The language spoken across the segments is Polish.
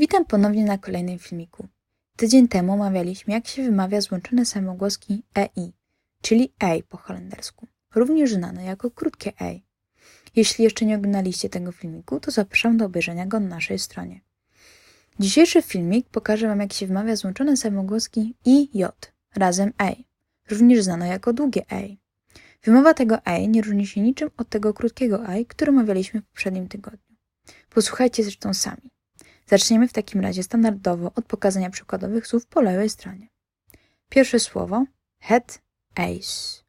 Witam ponownie na kolejnym filmiku. Tydzień temu omawialiśmy, jak się wymawia złączone samogłoski EI, czyli EI po holendersku, również znane jako krótkie EI. Jeśli jeszcze nie oglądaliście tego filmiku, to zapraszam do obejrzenia go na naszej stronie. Dzisiejszy filmik pokaże Wam, jak się wymawia złączone samogłoski I, J, razem EI, również znane jako długie EI. Wymowa tego EI nie różni się niczym od tego krótkiego EI, który omawialiśmy w poprzednim tygodniu. Posłuchajcie zresztą sami. Zaczniemy w takim razie standardowo od pokazania przykładowych słów po lewej stronie. Pierwsze słowo het ijs.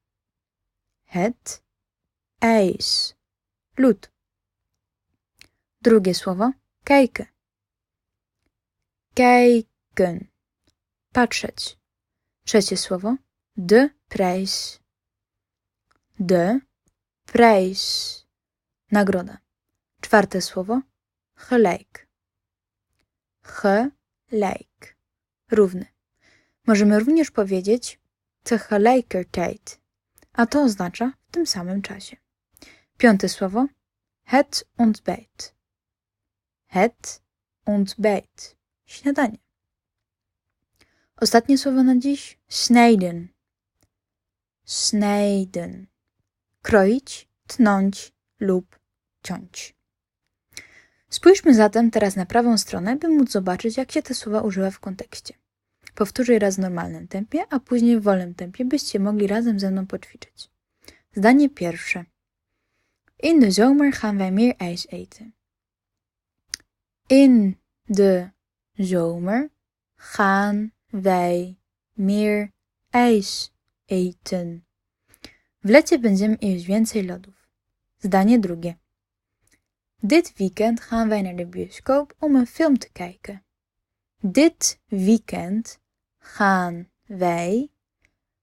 Het ijs. Lód. Drugie słowo kijken. Kijken. Patrzeć. Trzecie słowo de prijs. De prijs. Nagroda. Czwarte słowo gelijk gelijk, równy. Możemy również powiedzieć tegelijkertijd, a to oznacza w tym samym czasie. Piąte słowo het ontbijt. Het ontbijt. Śniadanie. Ostatnie słowo na dziś snijden. Snijden. Kroić, tnąć lub ciąć. Spójrzmy zatem teraz na prawą stronę, by móc zobaczyć, jak się te słowa używa w kontekście. Powtórzę raz w normalnym tempie, a później w wolnym tempie, byście mogli razem ze mną poćwiczyć. Zdanie pierwsze. In de zomer gaan wij meer ijs eten. In de zomer gaan wij meer ijs eten. W lecie będziemy jeść więcej lodów. Zdanie drugie. Dit weekend gaan wij naar de bioscoop om een film te kijken. Dit weekend gaan wij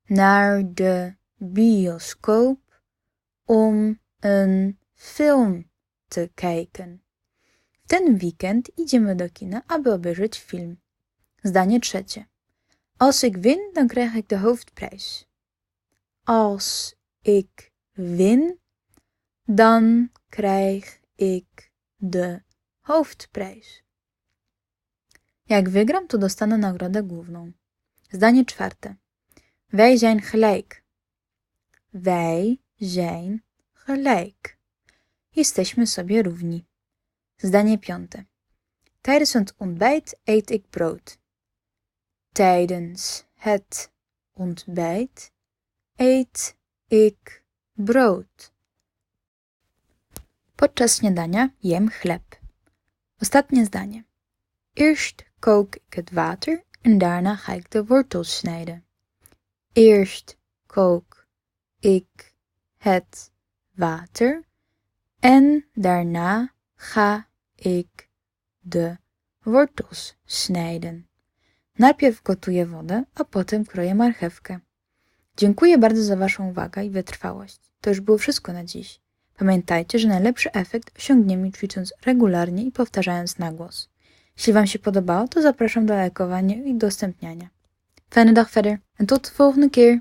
naar de bioscoop om een film te kijken. Ten weekend idziemy do kina, aby obejrzeć film. Zdanie trzecie. Als ik win, dan krijg ik de hoofdprijs. Als ik win, dan krijg ik de hoofdprijs. Jak wygram, to dostanę nagrodę główną. Zdanie czwarte. Wij zijn gelijk. Wij zijn gelijk. Jesteśmy sobie równi. Zdanie piąte. Tijdens het ontbijt eet ik brood. Tijdens het ontbijt eet ik brood. Podczas śniadania jem chleb. Ostatnie zdanie. Eerst kook ik het water en daarna ga ik de wortels snijden. Eerst kook ik het water en daarna ga ik de wortels snijden. Najpierw gotuję wodę, a potem kroję marchewkę. Dziękuję bardzo za Waszą uwagę i wytrwałość. To już było wszystko na dziś. Pamiętajcie, że najlepszy efekt osiągniemy ćwicząc regularnie i powtarzając na głos. Jeśli Wam się podobało, to zapraszam do lajkowania i udostępniania. Fijne dag verder en tot de volgende keer.